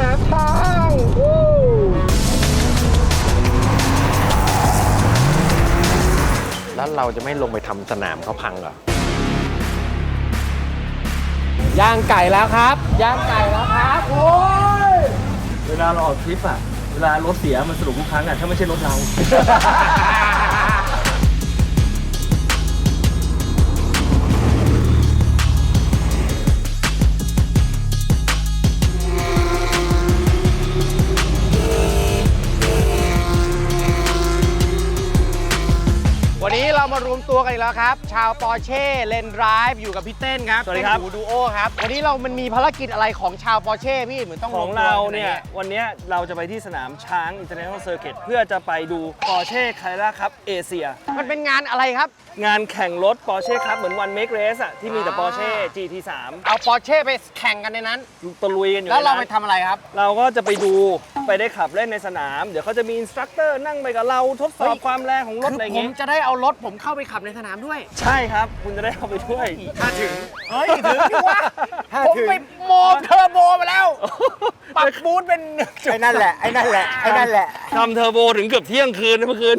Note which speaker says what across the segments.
Speaker 1: นามทางวู้แล้วเราจะไม่ลงไปทำสนามเขาพังเหรอย่างไก่แล้วครับ ย่างไก่แล้วครับโอ้ย
Speaker 2: เวลาเราออกทริปอะเวลารถเสียมันสนุกทุกครั้งอะถ้าไม่ใช่รถเรา
Speaker 1: มารวมตัวกันอีกแล้วครับ ชาวปอร์เช่เลนดรายอยู่กับพี่เต้นครับ
Speaker 2: สวัสดีครับ
Speaker 1: เต้นหูดูโอครับ วันนี้เรามันมีภารกิจอะไรของชาวปอร์เช่พี่เหมือนต้อง
Speaker 2: ของ
Speaker 1: วมตัว
Speaker 2: เรา
Speaker 1: กั
Speaker 2: เนี่ย วันเนี้ยเราจะไปที่สนามช้าง International Circuit เพื่อจะไปดู Porsche Carrera Cup เอเชีย
Speaker 1: มันเป็นงานอะไรครับ
Speaker 2: งานแข่งรถ Porsche Cup เหมือน One Make Race อะที่มีแต่
Speaker 1: อ่า
Speaker 2: Porsche GT3
Speaker 1: เอาปอร์เช่ไปแข่งกันในนั้น
Speaker 2: ตะลุยกันอยู่
Speaker 1: แล้วเรา
Speaker 2: ใน
Speaker 1: ไป
Speaker 2: นั้น
Speaker 1: ทำอะไรครับ
Speaker 2: เราก็จะไปดูไปได้ขับเล่นในสนาม เดี๋ยวเขาจะมีอินสตรัคเตอร์นั่งไปกับเราทดส
Speaker 1: เฮ้
Speaker 2: อบ
Speaker 1: ย
Speaker 2: ความแรงของรถ
Speaker 1: คือ
Speaker 2: อะไร
Speaker 1: ผม
Speaker 2: เงี้ย
Speaker 1: จะได้เอารถผมเข้าไปขับในสนามด้วย
Speaker 2: ใช่ครับ คุณจะได้เข้าไปด้วย
Speaker 1: ถ้าถึง เฮ้ยถึงดิวะ
Speaker 3: ถ้า
Speaker 1: ผม
Speaker 3: ถึง
Speaker 1: ไปโมเทอร์โบมาแล้ว ปรับบูทเป็น
Speaker 3: ไอ้นั่นแหละ ไอ้นั่นแหละ ไอ้นั่นแหละ
Speaker 2: ทำเทอร์โบถึงเกือบเที่ยงคืนนะเมื่อคืน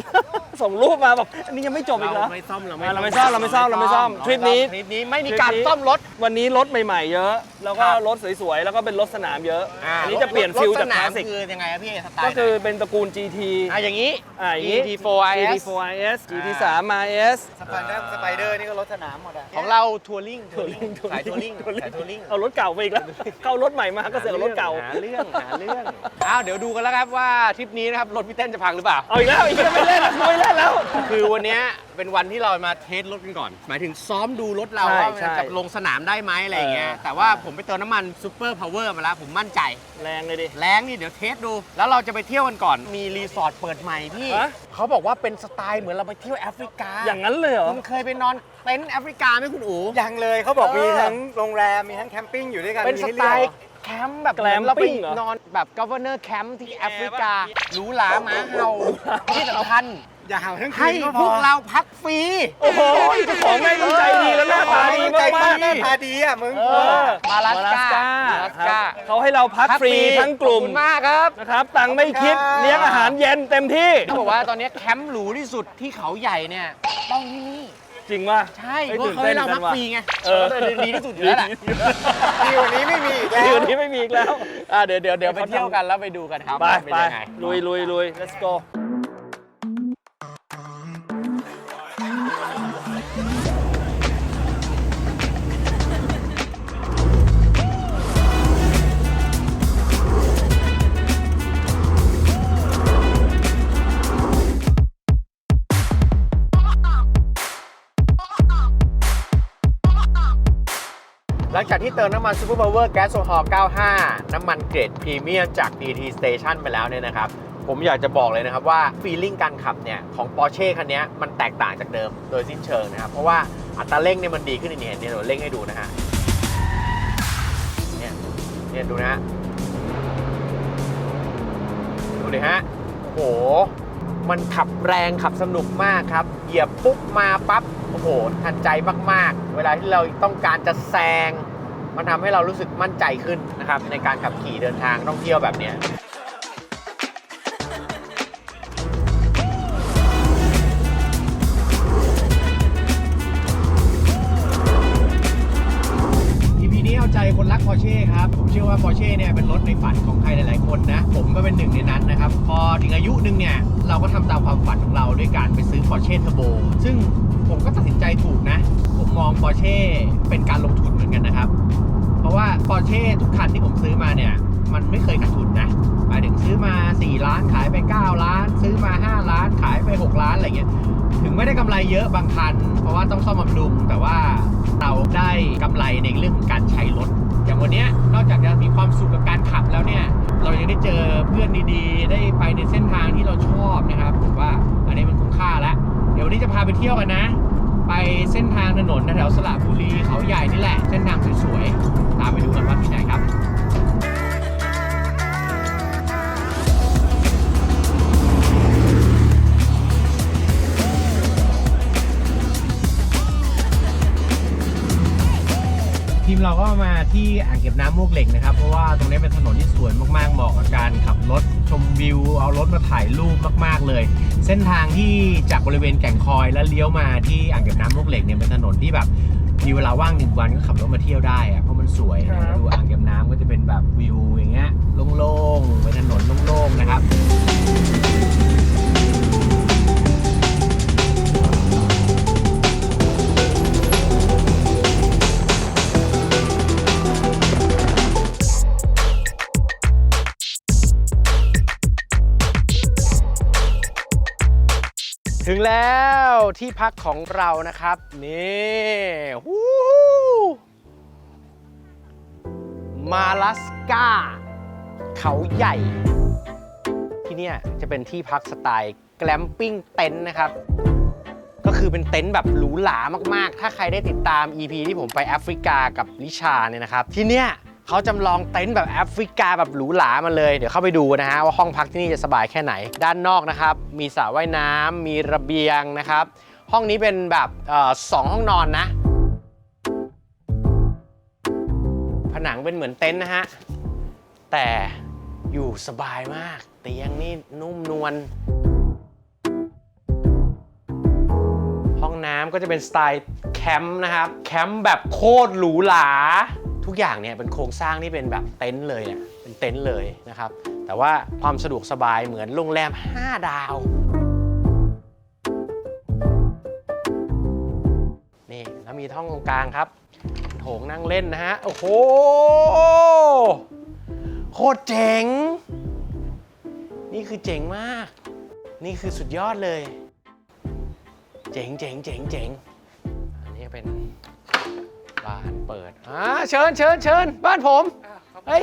Speaker 2: ส่งรูปมาบอกอันนี้ยังไม่จบอีกเหรอ
Speaker 1: เราไม่ซ่อมเรา
Speaker 2: อ่าเราไม่ซ่อมเราไม่ซ่อมเราไม่ซ่อมทริปนี้
Speaker 1: ทริปนี้ไม่มีการซ่อมรถ
Speaker 2: วันนี้รถใหม่ๆ เยอะ แล้วก็
Speaker 1: ครับ
Speaker 2: รถสวยๆ แล้วก็เป็นรถสนามเยอะาอันนี้จะเปลี่ยนฟิลจาก
Speaker 1: รถส
Speaker 2: คลาสสิก
Speaker 1: คือยังไงอะพี่สไตล์
Speaker 2: ก็คือเป็นตระกูล GT
Speaker 1: อะอย่างนี้
Speaker 2: อ่าอย่างนี้
Speaker 1: GT4 IS
Speaker 2: GT4 IS GT3 RS
Speaker 3: สไปเดอร์สไปเดอร์นี่ก็รถสนามหมดอะ
Speaker 1: ของเราทัวริงทัวริงสายทัวริงสายทัวริง
Speaker 2: เอารถเก่าไปอีกแล้ว เข้ารถใหม่มาก็เสือกเอารถเก่า
Speaker 1: หาเรื่องหาเรื่องอ้าวเดี๋ยวดูกันแล้วครับว่าทริปนี้นะครับรถพี่เต้นจะพังหรือเปล่า
Speaker 2: เอาอีกแล้วอีกแล้วไม่เล่นแล้วไม่เล่นแล้ว
Speaker 1: คือวันเนี้ยเป็นวันที่เรามาเทสรถกันก่อน หมายถึงซ้อมดูรถเรา
Speaker 2: ใช่
Speaker 1: ว่ามัน
Speaker 2: ใช่
Speaker 1: จะลงสนามได้ไหมอะไรอย่างเงี้ย
Speaker 2: เออ
Speaker 1: แต่ว่าผมไปเติมน้ำมันซูเปอร์พาวเวอร์มาแล้ว ผมมั่นใจ
Speaker 2: แรงเลยดิ
Speaker 1: แรงนี่เดี๋ยวเทสดู แล้วเราจะไปเที่ยวกันก่อน มีรีสอร์ทเปิดใหม่พี่
Speaker 2: ฮะ
Speaker 1: เขาบอกว่าเป็นสไตล์เหมือนเราไปเที่ยวแอฟริกา
Speaker 2: อย่างนั้นเลยเหรอ
Speaker 1: คุณเคยไปนอนเต็นท์แอฟริกาไหมคุณอู๋
Speaker 3: ยังเลยเขาบอก
Speaker 1: เออ
Speaker 3: มีทั้งโรงแรม มีทั้งแคมปิ้งอยู่ด้วยกัน
Speaker 1: เป็น
Speaker 3: มี
Speaker 1: ส
Speaker 3: ให้
Speaker 1: ไต
Speaker 3: เลือก
Speaker 1: ล์แคมป์แบบ
Speaker 2: แกลม
Speaker 1: เหมือนเราไป
Speaker 2: ปิ้งเหรอ
Speaker 1: นอนแบบ governor camp ที่แอฟริกาหรูหราหมาเห่าที่สำคัญ
Speaker 3: อย่าเห่าทั้งคื
Speaker 1: ให้
Speaker 3: นก็
Speaker 1: พ
Speaker 3: พ
Speaker 1: ว
Speaker 3: อก
Speaker 1: เราพักฟรี
Speaker 2: โอ้โหเจ้าของแม่งต้องใจดีแล้วหน้าตาดี
Speaker 3: ใจ
Speaker 2: มาก
Speaker 3: หน้า
Speaker 2: ๆ
Speaker 3: ตาดีอะมึง
Speaker 1: เออมาลาสกา
Speaker 2: มา
Speaker 1: มาลา
Speaker 2: ลา
Speaker 1: ส
Speaker 2: ส
Speaker 1: กา
Speaker 2: กาเขาให้เราพักฟรีทั้งกลุ่ม
Speaker 1: ขอบคุณมากครับ
Speaker 2: นะครับ ตังค์ไม่คิดเลี้ยงอาหารเย็นเต็มที่
Speaker 1: เขาบอกว่าตอนนี้แคมป์หรูที่สุดที่เขาใหญ่เนี่ยต้องที่นี่
Speaker 2: จริงป่ะ
Speaker 1: ใช่
Speaker 2: ฮ้ย
Speaker 1: เพราะเขาให้เราพักฟรีไง
Speaker 2: เออ
Speaker 1: ก็เลยดีที่สุดอยู่แล้วแหละ
Speaker 3: ดีกว่านี้ไม่มีอีกแล้
Speaker 2: ดี
Speaker 3: ว
Speaker 2: วันนี้ไม่มีอีกแล้ว
Speaker 1: อะเดี๋ยวเดี๋ยวเดี๋ยวไปเที่ยวกันแล้วไปดูกันครับ
Speaker 2: ไป
Speaker 1: ว่าเป็น
Speaker 2: ไป
Speaker 1: ยังไง
Speaker 2: ลุยลุยลุย let's go
Speaker 1: จากที่เติมน้ำมัน Super Power Gas o h o l 95 น้ำมันเกรดพรีเมียมจาก DT Station ไปแล้วเนี่ยนะครับ ผมอยากจะบอกเลยนะครับว่าฟีลลิ่งการขับเนี่ยของ Porsche คันนี้มันแตกต่างจากเดิมโดยสิ้นเชิงนะครับ เพราะว่าอัตราเร่งเนี่ยมันดีขึ้นนี่เห็นเนี่ยเดี๋ยวเร่งให้ดูนะฮะเนี่ยเนี่ยดูนะฮะดูดิฮะโอ้โหมันขับแรงขับสนุกมากครับ เหยียบปุ๊บมาปั๊บ โอ้โห ทันใจมาก ๆ เวลาที่เราต้องการจะแซง มันทำให้เรารู้สึกมั่นใจขึ้นนะครับในการขับขี่เดินทางท่องเที่ยวแบบนี้ EP นี้เอาใจคนรัก Porsche ครับ ผมเชื่อว่า Porsche เนี่ยเป็นรถในฝันของใครหลาย ๆ คนนะ ผมก็เป็นหนึ่งในนั้นนะครับ พอถึงอายุหนึ่งเนี่ย เราก็ทำตามความฝันของเราด้วยการไปซื้อ Porsche Turbo ซึ่งผมก็ตัดสินใจถูกนะ ผมมอง Porsche เป็นการลงทุนเหมือนกันนะครับ ราะว่า Porsche ทุกคันที่ผมซื้อมาเนี่ย มันไม่เคยขาดทุนนะหมายถึงซื้อมา 4 ล้านขายไป 9 ล้าน ซื้อมา 5 ล้านขายไป 6 ล้านอะไรเงี้ยถึงไม่ได้กำไรเยอะบางคัน เพราะว่าต้องซ่อมบำรุง แต่ว่าเราได้กำไรในเรื่องของการใช้รถอย่างวันเนี้ยนอกจากจะมีความสุขกับการขับแล้วเนี่ย เรายังได้เจอเพื่อนดีๆ ได้ไปในเส้นทางที่เราชอบนะครับผมว่าอันนี้มันคุ้มค่าแล้ว เดี๋ยววันนี้จะพาไปเที่ยวกันนะ ไปเส้นทางถนนแถวสระบุรีเขาใหญ่นี่แหละ เส้นทางสวยๆ ตามไปดูกันว่าที่ไหนครับ พรีมเราก็มาที่อ่างเก็บน้ำมวกเหล็กนะครับ เพราะว่าตรงนี้เป็นถนนที่สวยมากๆเหมาะกับการขับรถชมวิว เอารถมาถ่ายรูปมากๆเลย เส้นทางที่จากบริเวณแก่งคอยแล้วเลี้ยวมาที่อ่างเก็บน้ำมวกเหล็กเนี่ยเป็นถนนที่แบบมีเวลาว่างหนึ่งวันก็ขับรถมาเที่ยวได้อะเพราะมันสวยนะดูอ่างเก็บน้ำก็จะเป็นแบบวิวอย่างเงี้ยโล่งๆเป็นถนนโล่งๆนะครับ ถึงแล้วที่พักของเรานะครับ นี่ฮู้มาลัสกาเขาใหญ่ ที่เนี่ยจะเป็นที่พักสไตล์แกลมปิ้งเต็นท์นะครับ ก็คือเป็นเต็นท์แบบหรูหรามากๆ ถ้าใครได้ติดตาม EP ที่ผมไปแอฟริกากับลิชาเนี่ยนะครับ ที่เนี่ย เขาจำลองเต็นท์แบบแอฟริกาแบบหรูหรามาเลย เดี๋ยวเข้าไปดูนะฮะว่าห้องพักที่นี่จะสบายแค่ไหน ด้านนอกนะครับ มีสระว่ายน้ำมีระเบียงนะครับ ห้องนี้เป็นแบบออสองห้องนอนนะ ผนังเป็นเหมือนเต็นท์นะฮะ แต่อยู่สบายมาก เตียงนี่นุ่มนวลห้องน้ำก็จะเป็นสไตล์แคมป์นะครับ แคมป์แบบโคตรหรูหรา ทุกอย่างเนี่ยเป็นโครงสร้างที่เป็นแบบเต็นท์เลยเนี่ยเป็นเต็นท์เลยนะครับแต่ว่าความสะดวกสบายเหมือนโรงแรม 5 ดาวนี่แล้วมีห้องตรงกลางครับโถงนั่งเล่นนะฮะโอ้โหโคตรเจ๋ง นี่คือเจ๋งมาก นี่คือสุดยอดเลย เจ๋งเจ๋งเจ๋งเจ๋งอันนี้เป็น บ้านเปิดอ่าเชิญเชิญเชิญบ้านผมเฮ้ย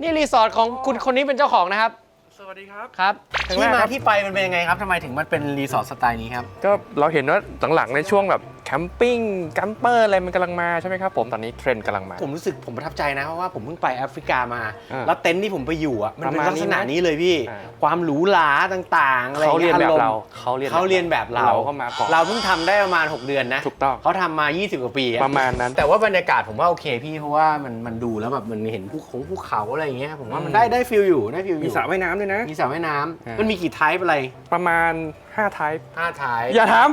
Speaker 1: นี่รีสอร์ทของคุณคนนี้เป็นเจ้าของนะครับ
Speaker 4: สวัสดีครับ
Speaker 1: ครับ
Speaker 4: ครั้ง
Speaker 1: ที่
Speaker 4: แรก
Speaker 1: มา
Speaker 4: ครับ
Speaker 1: ที่ไปมันเป็นยังไงครับทำไมถึงมันเป็นรีสอร์ทสไตล์นี้ครับ
Speaker 4: ก็เราเห็นว่าหลังๆในช่วงแบบแคมปิ้งแคมเปอร์อะไรมันกำลังมาใช่ไหมครับผมตอนนี้เทรนด์กำลังมา
Speaker 1: ผมรู้สึกผมประทับใจนะเพราะว่าผมเพิ่งไปแอฟริกามา
Speaker 4: อ่า
Speaker 1: แล้วเต็นท์ที่ผมไปอยู่อะมันเป็น
Speaker 4: ประมาณ
Speaker 1: ลักษณะ
Speaker 4: นี้ไหม
Speaker 1: นี้เลยพี่
Speaker 4: อ่า
Speaker 1: ความหรูหราต่างๆอะไร
Speaker 4: เขาเรียนแบบ
Speaker 1: อมณ์
Speaker 4: เราเขาเรียน
Speaker 1: เขาเรียนแบบเรา
Speaker 4: เราก็มาก่อน
Speaker 1: เราเพิ่งทำได้ประมาณ 6 เดือนนะ
Speaker 4: ถูกต้อง
Speaker 1: เขาทำมา 20 กว่าปีอ
Speaker 4: ประมาณนั้น
Speaker 1: แต่ว่าบรรยากาศผมว่าโอเคพี่เพราะว่ามันมันดูแล้วแบบมันเห็นภูเขาภูเขาอะไรอย่างเงี้ยผมว่ามัน
Speaker 4: อืม
Speaker 1: ได้ได้ฟิลอยู่ได้ฟิลอยู่
Speaker 4: มีสระว่ายน้ำด้วยนะ
Speaker 1: มีสระว่ายน้
Speaker 4: อ่าำ
Speaker 1: มันมีกี่ไทป์อะไร
Speaker 4: ประมาณ5 type
Speaker 1: 5ไทป์
Speaker 4: อย่าถาม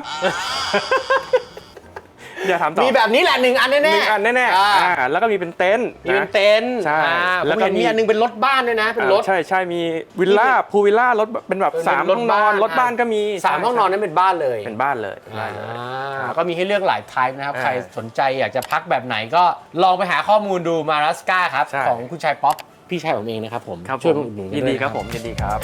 Speaker 4: อย่าถามต่อ
Speaker 1: มีแบบนี้แหละหนึ่งอันแน่ๆ
Speaker 4: หนึ่งอันแน่ๆ
Speaker 1: อ่า
Speaker 4: อ่าแล้วก็มีเป็นเต็นท์
Speaker 1: มีเป็น
Speaker 4: นะ
Speaker 1: เต็นท์
Speaker 4: ใช่
Speaker 1: อ่า
Speaker 4: แล้
Speaker 1: แล้ว
Speaker 4: ว
Speaker 1: ก็
Speaker 4: ก็มี
Speaker 1: มีอันหนึงเป็นรถบ้านด้วยนะเป็นรถ
Speaker 4: อ่าใช่ใช่มีวิลล่าพูลวิลล่ารถเป็นแบบ
Speaker 1: เป็น
Speaker 4: สาม
Speaker 1: ร
Speaker 4: ห้
Speaker 1: ถ
Speaker 4: องน
Speaker 1: บ้า
Speaker 4: อนนรถบ้านก็มี
Speaker 1: สามห้องนอนนั้นเป็นบ้านเลย
Speaker 4: เป็นบ้านเลยเป็นบ้านเลย
Speaker 1: อ่าก็มีให้เลือกหลายไทป์นะครับ
Speaker 4: อ่า
Speaker 1: ใครสนใจอยากจะพักแบบไหนก็ลองไปหาข้อมูลดูมารัสกาครับ
Speaker 4: ใช่
Speaker 1: ของคุณชายป๊อปพี่ชายผมเองนะครับผม
Speaker 4: ครับ
Speaker 1: ช่วย
Speaker 4: ผ
Speaker 1: มา
Speaker 4: ม
Speaker 1: อุดหนุน
Speaker 4: ยินดี
Speaker 1: ว
Speaker 4: ครับผมยินดีครับ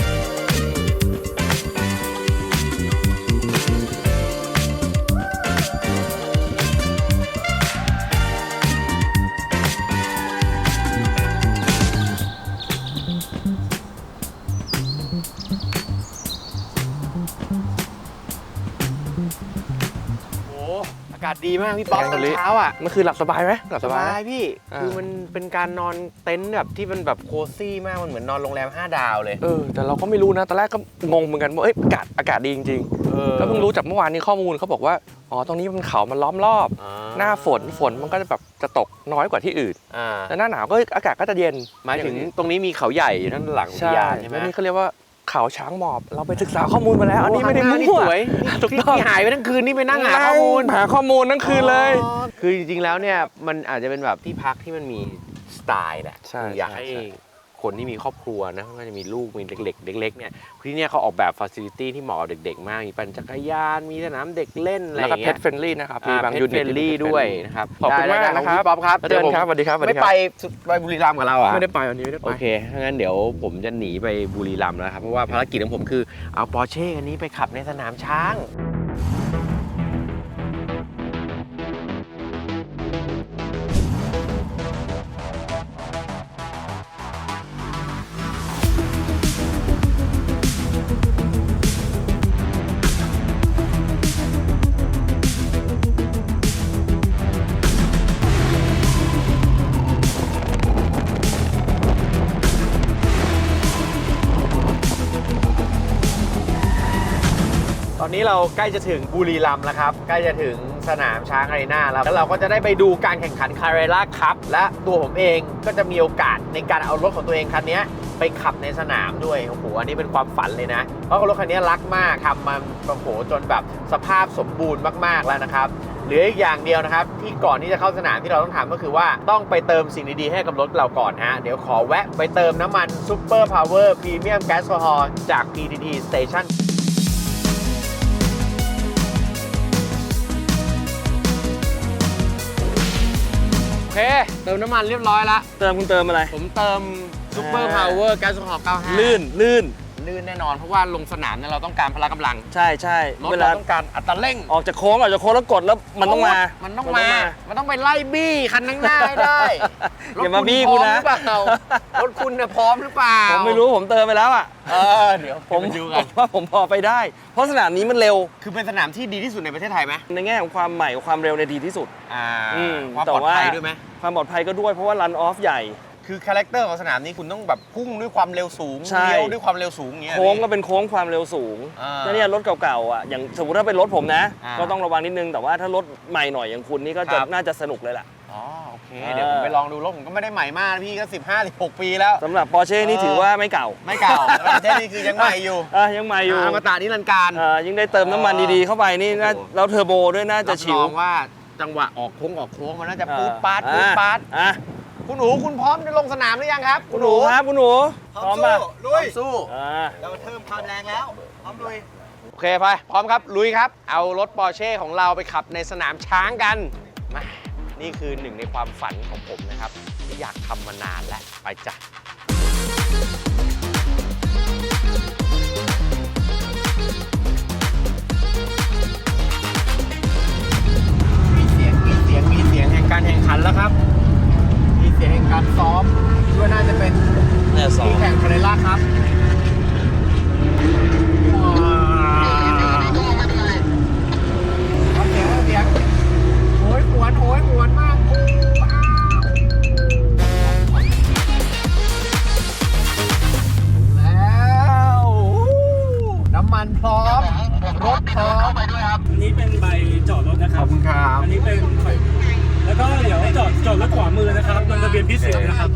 Speaker 4: า
Speaker 1: กาศดีมากพี่ป๊อป
Speaker 4: แกง
Speaker 1: ตอน
Speaker 4: กะลิ
Speaker 1: เช้าอะ
Speaker 4: เมื่อคืนหลับสบายไหมหลับ
Speaker 1: ส
Speaker 4: สบา
Speaker 1: บายยพี่
Speaker 4: อ่า
Speaker 1: คือมันเป็นการนอนเต็นท์แบบที่มันแบบโคซี่มากมันเหมือนนอนโรงแรม 5 ดาวเลย
Speaker 4: เออแต่เราก็ไม่รู้นะตอนแรกก็งงเหมือนกันว่าเอ้ยอากาศอากาศดีจริง
Speaker 1: เออ
Speaker 4: ๆก็เพิ่งรู้จากเมื่อวานนี้ข้อมูลเขาบอกว่าอ๋อตรงนี้มันเขามันล้อมรอบ
Speaker 1: อ่
Speaker 4: หน้าฝนฝนมันก็จะแบบจะตกน้อยกว่าที่อื่น
Speaker 1: อ่า
Speaker 4: แต่หน้าหนาวก็อากาศก็จะเย็น
Speaker 1: หมายถึงตรงนี้มีเขาใหญ่อยู่ด้านหลังอุท
Speaker 4: ใช่
Speaker 1: ยานใช่ไหม
Speaker 4: แล้วนี่เขาเรียกว่า เขาช้างหมอบ เราไปศึกษาข้อมูลมาแล้ว อันนี้ไม่ได้
Speaker 1: โอ้
Speaker 4: มั่ว
Speaker 1: ข้างหน้านี่สวย
Speaker 4: ถูก
Speaker 1: ที่
Speaker 4: ต้อง
Speaker 1: ที่หายไปทั้งคืนนี่ไปนั่งหาข้อมูล
Speaker 4: หาข้อมูลทั้งคืนเลย
Speaker 1: อ๋อคือจริงๆแล้วเนี่ยมันอาจจะเป็นแบบที่พักที่มันมีสไตล์แหละ
Speaker 4: ใช่
Speaker 1: คืออยาก
Speaker 4: ใช่
Speaker 1: ให้
Speaker 4: ใช่
Speaker 1: คนที่มีครอบครัวนะก็จะมีลูกมีเด็กๆเล็กๆเนี่ยที่เนี่ยเขาออกแบบฟ a ซิลิตี้ที่เหมาะกับเด็กๆ มาก มีปั่นจักรยาน มีสนามเด็กเล่นอะไรอ
Speaker 4: แล้วก็
Speaker 1: ย่าง
Speaker 4: เพ
Speaker 1: เงี้
Speaker 4: จ
Speaker 1: ย
Speaker 4: เฟรนลี่นะครับมี
Speaker 1: อ่า
Speaker 4: บาง
Speaker 1: เพ
Speaker 4: ยู
Speaker 1: จ
Speaker 4: นิ
Speaker 1: เฟ
Speaker 4: ต
Speaker 1: รนลี่ด้วยนะครับ
Speaker 4: ขอบคุณมาก
Speaker 1: ได้ๆ
Speaker 4: นะครับ
Speaker 1: ขอณพี่ป๊อปครับ
Speaker 4: เจอกันครับสวัสดีครับสวัส
Speaker 1: ไม่
Speaker 4: ดีครับ
Speaker 1: ไปไปบุรีรัมย์กับเราอะ
Speaker 4: ไม่ได้ไปวันนี้ไม่ได้ไป
Speaker 1: โอเคถ้างั้นเดี๋ยวผมจะหนีไปบุรีรัมย์แล้วครับ เพราะว่าภารกิจของผมคือเอาปอร์เช่คันนี้ไปขับในสนามช้าง นี้เราใกล้จะถึงบุรีรัมย์แล้วครับ ใกล้จะถึงสนามช้างอารีนาแล้วแล้วเราก็จะได้ไปดูการแข่งขันคาร์เรล่าคัพและตัวผมเองก็จะมีโอกาสในการเอารถของตัวเองคันนี้ไปขับในสนามด้วยโอ้โหอันนี้เป็นความฝันเลยนะ เพราะรถคันนี้รักมากทำมาโอ้โหจนแบบสภาพสมบูรณ์มากๆแล้วนะครับหลืออีกอย่างเดียวนะครับ ที่ก่อนที่จะเข้าสนามที่เราต้องทำก็คือว่าต้องไปเติมสิ่งดีๆให้กับรถเราก่อนฮะ เดี๋ยวขอแวะไปเติมน้ำมันซูเปอร์พาวเวอร์พรีเมียมแก๊สโซฮอลจาก PTT Station เค เติมน้ำมันเรียบร้อยละ
Speaker 2: เติมคุณเติมอะไร
Speaker 1: ผมเติมซูเปอร์พาวเวอร์แก๊สโซฮอล์95
Speaker 2: ลื่นลื่น
Speaker 1: ลื่นแน่นอน เพราะว่าลงสนามเนี่ยเราต้องการพละกำลัง
Speaker 2: ใช่ใช่
Speaker 1: รถ
Speaker 2: เวลา
Speaker 1: เราต้องการอัตราเร่ง
Speaker 2: ออกจากโค้งออกจากโค้งแล้วกดแล้วมันต้องมา
Speaker 1: มันต้องมา มันต้องไปไล่บี้คันข้างหน้าให้ได้
Speaker 2: อย่ามาบี้กูนะ
Speaker 1: รถคุณพร้อมหรือเปล่ารถคุณเนี่ยพร้อมหรือเปล่า
Speaker 2: ผมไม่รู้ผมเติมไปแล้วอะ
Speaker 1: เออเดี๋ยว
Speaker 2: ผม
Speaker 1: ไปดู
Speaker 2: ผ
Speaker 1: กัน
Speaker 2: มว่าผมพอไปได้ เพราะสนามนี้มันเร็ว
Speaker 1: คือเป็นสนามที่ดีที่สุดในประเทศไทยไหม
Speaker 2: ในแง่ของความใหม่ความเร็วในยดีที่สุด
Speaker 1: อ่า
Speaker 2: อืม
Speaker 1: ความ
Speaker 2: แต่
Speaker 1: ปลอด
Speaker 2: ว่า
Speaker 1: ภัยด้วยไหม
Speaker 2: ความปลอดภัยก็ด้วยเพราะว่ารันออฟใหญ่
Speaker 1: คือคาแรคเตอร์ของสนามนี้คุณต้องแบบพุ่งด้วยความเร็วสูง
Speaker 2: ใช่
Speaker 1: เลี้ยวด้วยความเร็วสูงอย่างเงี้ย
Speaker 2: โค้งก็
Speaker 1: พี่
Speaker 2: เป็นโค้งความเร็วสูง
Speaker 1: อ่า
Speaker 2: แล้วเนี่ยรถเก่าๆอะอย่างสมมติถ้าเป็นรถผมนะ
Speaker 1: อ่า
Speaker 2: ก็ต้องระวังนิดนึงแต่ว่าถ้ารถใหม่หน่อยอย่างคุณนี่ก็จะ
Speaker 1: ครับ
Speaker 2: น่าจะสนุกเลยล่ะ
Speaker 1: อ๋อโอเค
Speaker 2: เออ
Speaker 1: เดี๋ยวผมไปลองดูรถผมก็ไม่ได้ใหม่มากพี่ก็15 16ปีแล้ว
Speaker 2: สำหรับปอร์เช่นี่
Speaker 1: เออ
Speaker 2: ถือว่าไม่เก่า
Speaker 1: ไม่เก่าแต่ประเทศนี้คือยังใหม่อยู่
Speaker 2: อะยังใหม่อยู่
Speaker 1: อมตะนิรันดร์การ
Speaker 2: เอ่อยิ่งได้เติมน้ำมันดีๆเข้าไปนี่น่า
Speaker 1: โอ้โห
Speaker 2: แล้วเทอร์โบด้วยน่าจะชิว
Speaker 1: รับรองว่าจังหวะออกโค้งออกโค้งมันน่าจะปูดปาด
Speaker 2: เออ
Speaker 1: ปูดปาด
Speaker 2: อะ
Speaker 1: คุณหนูคุณพร้อมจะลงสนามหรือยังครับ
Speaker 2: คุณหนูครับคุณหนูพร้อมป่ะ
Speaker 3: ลุย
Speaker 1: สู้
Speaker 2: อ่า
Speaker 3: เราเพิ่มความแรงแล้ว พร้อมลุย
Speaker 1: โอเคไปพร้อมครับ ลุยครับ เอารถปอร์เช่ของเราไปขับในสนามช้างกันมานี่คือหนึ่งในความฝันของผมนะครับ ที่อยากทำมานานแล้วไปจ้ะ เบียนพิ
Speaker 5: เศษนะครับ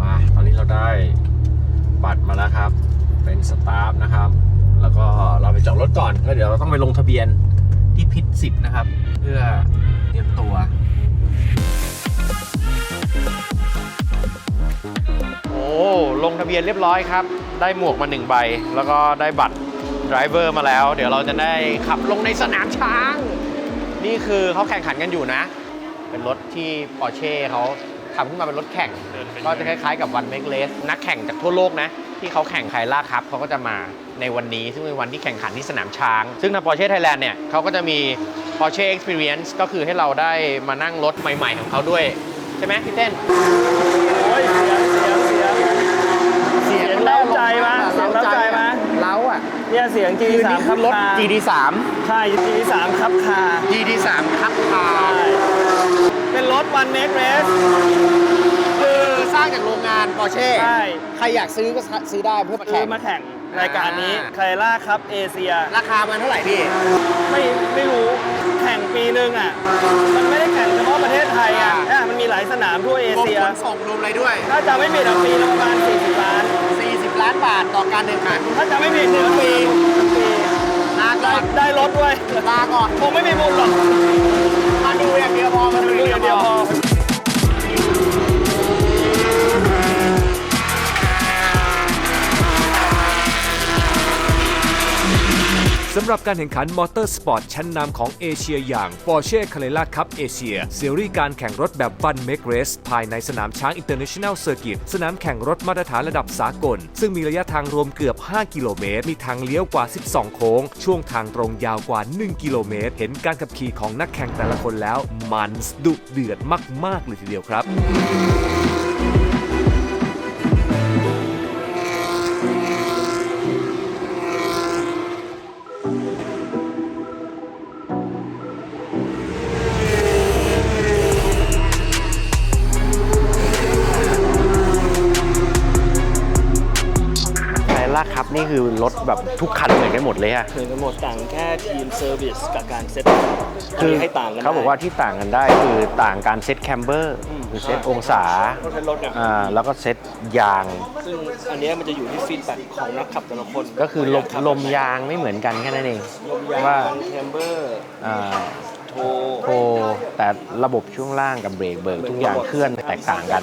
Speaker 1: มาตอนนี้เราได้บัตรมาแล้วครับ เป็นสตาฟนะครับ แล้วก็เราไปจอดรถก่อนแล้วเดี๋ยวเราต้องไปลงทะเบียนที่พิษสิบนะครับ เพื่อเตรียมตัวโอ้ลงทะเบียนเรียบร้อยครับ ได้หมวกมาหนึ่งใบ แล้วก็ได้บัตรไดรเวอร์มาแล้ว เดี๋ยวเราจะได้ขับลงในสนามช้าง นี่คือเขาแข่งขันกันอยู่นะ เป็นรถที่ปอร์เช่เขาทำขึ้นมาเป็นรถแข่ง ก็จะคล้ายๆกับวันเมกเลสนักแข่งจากทั่วโลกนะ ที่เขาแข่งไคล่าครับเขาก็จะมาในวันนี้ ซึ่งเป็นวันที่แข่งขันที่สนามช้าง ซึ่งทาง Porsche Thailand เนี่ยเขาก็จะมี Porsche Experience ก็คือให้เราได้มานั่งรถใหม่ ๆ ของเขาด้วย ใช่ไหมพี่เต้น
Speaker 2: โอ้ยเสียงเสียงเสียงเสียงเร้าใจมะเสียงเร้าใจมะ
Speaker 1: เล้าอะ
Speaker 2: เนี่ยเสียง
Speaker 1: คือ
Speaker 2: GT3
Speaker 1: นี่คือรถ
Speaker 2: คา
Speaker 1: GT3
Speaker 2: ใช่ GT3 ครับคา
Speaker 1: GT3 ครับคา
Speaker 2: ใช่ เป็นรถวันเมกเรส
Speaker 1: คือสร้างจากโรงงาน Porsche
Speaker 2: ใช่
Speaker 1: ใครอยากซื้อก็ซื้อได้เพื่อมา
Speaker 2: คื
Speaker 1: แข่
Speaker 2: อง มาแข่งรายการนี้
Speaker 1: อ่า
Speaker 2: ไคล่าครับเอเชีย
Speaker 1: ราคามันเท่าไหร่พี่
Speaker 2: ไม่ไม่รู้แข่งปีนึงอะ มันไม่ได้แข่งเฉพาะประเทศไทยอะ
Speaker 1: อ่า
Speaker 2: อะมันมีหลายสนามทั่วเอ
Speaker 1: รวม
Speaker 2: เชีย
Speaker 1: ขนส่งรวมอะไรด้วย
Speaker 2: ถ้าจะไม่ผิดอะปีละประมาณ40ล้าน
Speaker 1: 40 ล้านบาทต่อการแข่งขัน
Speaker 2: ถ้าจะไม่ผิดหนึ่งปีปี
Speaker 1: ลาก่
Speaker 2: ได้
Speaker 1: อน
Speaker 2: ได้รถด้วย
Speaker 1: ลาก่อน
Speaker 2: คงไม่มีบุญหรอก
Speaker 1: มาดูอย่างเดียวพอมาดู
Speaker 2: ดูอย่างเดียวพอ
Speaker 6: สำหรับการแข่งขันมอเตอร์สปอร์ตชั้นนำของเอเชียอย่าง Porsche Carrera Cup Asia ซีรีส์การแข่งรถแบบบันเมกเรสภายในสนามช้าง International Circuit สนามแข่งรถมาตรฐานระดับสากล ซึ่งมีระยะทางรวมเกือบ 5 กิโลเมตร มีทางเลี้ยวกว่า 12 โค้ง ช่วงทางตรงยาวกว่า 1 กิโลเมตร เห็นการขับขี่ของนักแข่งแต่ละคนแล้ว มันดุเดือดมาก ๆ เลยทีเดียวครับ
Speaker 1: รับนี่คือคือรถแบบทุกคันเหมือนกันหมดเลยอะ
Speaker 2: เหมือนกันหมดต่างแค่ทีมเซอร์วิสกับการเซ็ต
Speaker 1: คือ
Speaker 2: ให้ต่างกัน
Speaker 1: เขาบอกว่า
Speaker 2: ได้
Speaker 1: ที่ต่างกันได้คือต่างการเซตแคมเบอร์
Speaker 2: อืม
Speaker 1: คือเซตองศา
Speaker 2: รถเป็นรถเนี่ย
Speaker 1: อ่าแล้วก็เซตยาง
Speaker 2: ซึ่งอันเนี้ยมันจะอยู่ที่ฟีดแบ็กของนักขับแต่ละคน
Speaker 1: ก็คือลม
Speaker 2: ขับ
Speaker 1: ลมยางไม่เหมือนกันแค่นั้นเอง
Speaker 2: ลมยาง
Speaker 1: ว่า
Speaker 2: แคมเบอร์
Speaker 1: อ่า
Speaker 2: โทร
Speaker 1: โทรแต่ระบบช่วงล่างกับเบรกเบิกทุกอย่างเคลื่อนแตกต่างกัน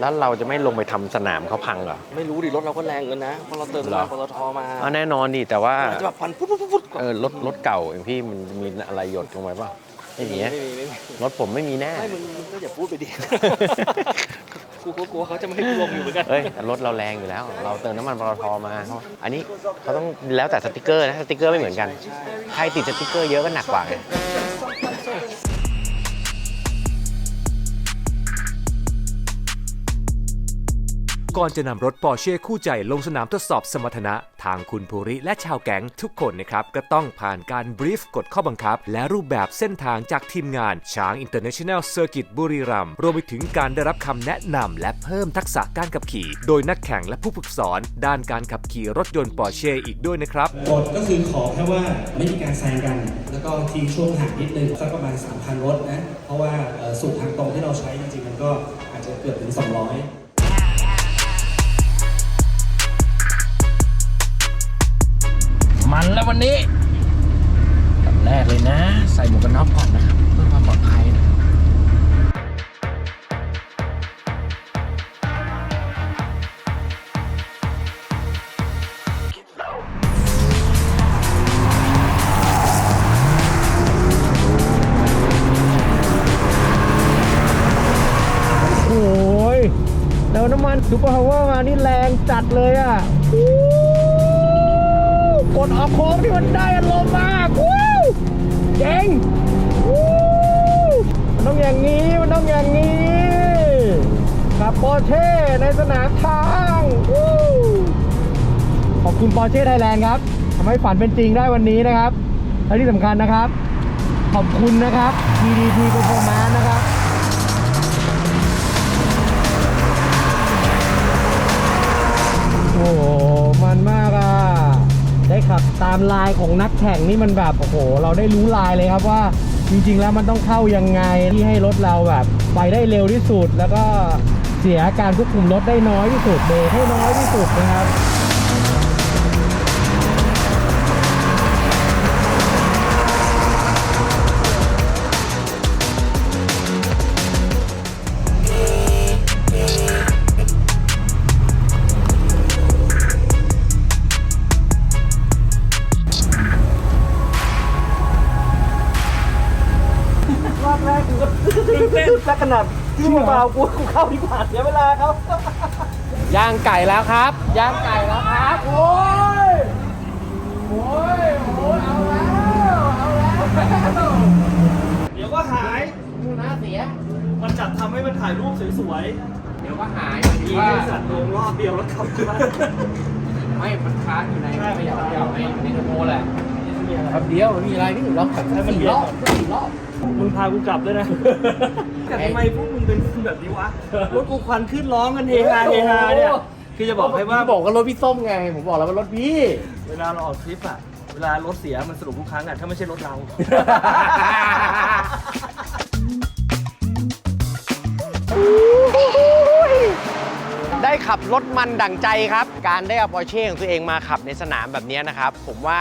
Speaker 1: แล้วเราจะไม่ลงไปทำสนามเขาพังเหรอ
Speaker 2: ไม่รู้ดิรถเราก็แรงเกินนะเพราะเราเติม
Speaker 1: เหรอ
Speaker 2: น้ำมันปตทมา
Speaker 1: อ๋อแน่นอนดิแต่ว่า
Speaker 2: มันจะแบบพันปุ๊บปุ๊บปุ๊บปุ๊บก่อน
Speaker 1: เออรถรถเก่าอย่างพี่มันมีอะไรหยดลงไปเปล่าไม่มีนะ
Speaker 2: ไม่มีไม่มี
Speaker 1: รถผมไม่มีแน่
Speaker 2: ไม่มึงมึงก็อย่าพูดไปดิกูก็กลัวเขาจะไม่ให้กูลงอยู่เหมือนกัน
Speaker 1: เอ้ยรถเราแรงอยู่แล้ว เราเติมน้ำมันปตทมาเขาอันนี้เขาต้องแล้วแต่สติกเกอร์นะสติกเกอร์ไม่เหมือนกัน ใครติดสติกเกอร์เยอะก็หนักกว่าไง
Speaker 6: ก่อนจะนำรถปอร์เช่คู่ใจลงสนามทดสอบสมรรถนะ ทางคุณภูริและชาวแก๊งทุกคนนะครับ ก็ต้องผ่านการบรีฟกฎข้อบังคับ และรูปแบบเส้นทางจากทีมงานช้าง International Circuit บุรีรัมย์รวมไปถึงการได้รับคำแนะนำและเพิ่มทักษะการขับขี่ โดยนักแข่งและผู้ฝึกสอน ด้านการขับขี่รถยนต์ปอร์เช่อีกด้วยนะครับ
Speaker 5: กฎก็คือขอแค่ว่าไม่มีการแซงกัน แล้วก็ทิ้งช่วงห่างนิดนึงสักประมาณ3,000รถนะเพราะว่าสูตรทางตรงที่เราใช้จริงๆมันก็อาจจะเกือบถึง 200
Speaker 1: ววันนี้กับแรกเลยนะ ใส่หมวกกันน็อกก่อนนะครับเพื่อความปลอดภัยนะครับโอ้ยเติมน้ำมันซูเปอร์พาวเวอร์มานี่แรงจัดเลย คุณปอร์เช่ไทยแลนด์ครับทำให้ฝันเป็นจริงได้วันนี้นะครับ และที่สำคัญนะครับ ขอบคุณนะครับ PDT Performance นะครับโอ้โหมันมากอะ ได้ขับตามลายของนักแข่งนี่มันแบบ โอ้โห เราได้รู้ลายเลยครับว่าจริง ๆ แล้วมันต้องเข้ายังไงที่ให้รถเราแบบ ไปได้เร็วที่สุด แล้วก็เสียการควบคุมรถได้น้อยที่สุดเบรกให้น้อยที่สุดนะครับ
Speaker 2: ที่มึงมาเอากูกูเข้าดีกว่าเสียเวลาเขา
Speaker 1: ย่างไก่แล้วครับย่างไก่แล้วครับโอ้ยโอ้ยโอ้ยเอาแล้วเอาแล้ว
Speaker 2: เดี๋ยวก็หาย
Speaker 1: ดูหน้าเสีย
Speaker 2: มันจัดทำให้มันถ่ายรูปสวย
Speaker 1: เดี๋ยวก็หาย
Speaker 2: ๆอีบริษัทลงรอบเดียวแล้วขับมา
Speaker 1: ไม่มันค้างอยู่ใน
Speaker 2: ใช่
Speaker 1: ไม่อยากไม่อยากในในโทโมแหละครับเดียวมีอะไรนี่ลองขับ
Speaker 2: ให้มัน
Speaker 1: สี่
Speaker 2: เย็น
Speaker 1: รอบสี่รอบ
Speaker 2: มึงพากูกลับด้วยนะ แต่ทำไมพวกมึงเป็นคนแบบนี้วะ รถกูควันขึ้นร้องกันเฮฮาเฮฮาเนี่ย คือจะบอกให้ว่า
Speaker 1: พี่บอกว่ารถพี่ส้มไง ผมบอกแล้วว่ารถพี่
Speaker 2: เวลาเราออกทริปอะเวลารถเสียมันสรุปทุกครั้งอะถ้าไม่ใช่รถเรา
Speaker 1: ได้ขับรถมันดั่งใจครับ การได้เอาปอร์เช่ของตัวเองมาขับในสนามแบบนี้นะครับ ผมว่า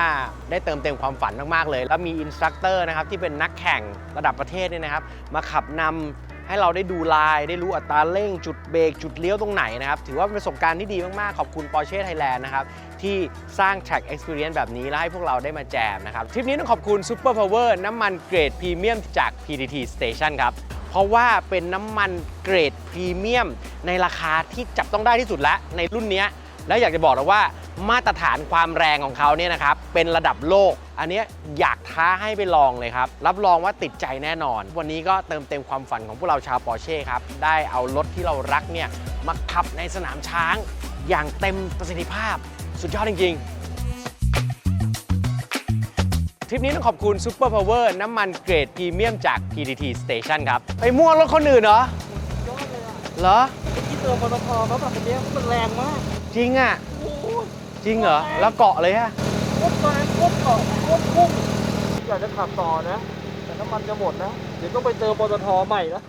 Speaker 1: ได้เติมเต็มความฝันมาก ๆ เลย แล้วมีอินสตรัคเตอร์นะครับ ที่เป็นนักแข่งระดับประเทศเนี่ยนะครับ มาขับนำให้เราได้ดูลาย ได้รู้อัตราเร่ง จุดเบรกจุดเลี้ยวตรงไหนนะครับ ถือว่าเป็นประสบการณ์ที่ดีมาก ๆ ขอบคุณ Porsche Thailand นะครับ ที่สร้าง Track Experience แบบนี้ แล้วให้พวกเราได้มาแจมนะครับ ทริปนี้ต้องขอบคุณ Super Power น้ำมันเกรดพรีเมียมจาก PTT Station ครับ ราะว่าเป็นน้ำมันเกรดพรีเมียม ในราคาที่จับต้องได้ที่สุดแล้วในรุ่นนี้แล้วอยากจะบอกนะว่ามาตรฐานความแรงของเขาเนี่ยนะครับเป็นระดับโลก อันนี้อยากท้าให้ไปลองเลยครับ รับรองว่าติดใจแน่นอน วันนี้ก็เติมเต็มความฝันของพวกเราชาวปอร์เช่ครับ ได้เอารถที่เรารักเนี่ยมาขับในสนามช้าง อย่างเต็มประสิทธิภาพ สุดยอดจริง ๆ ทริปนี้ต้องขอบคุณ Super Power น้ำมันเกรดพรีเมียมจาก PTT Station ครับ ไปม่วงรถคนอื่นเหรอเหรอ
Speaker 2: ที่เติมปตทเขาแบบนี้มันแรงมาก
Speaker 1: จริงอะจจริงเหรอ แล้วเกาะเลยฮะ
Speaker 2: โคตรแรงโคตรเกาะโคตรพุ่งอยากจะขับต่อนะ แต่น้ำมันจะหมดนะ เดี๋ยวต้องไปเติมปตทใหม่นะ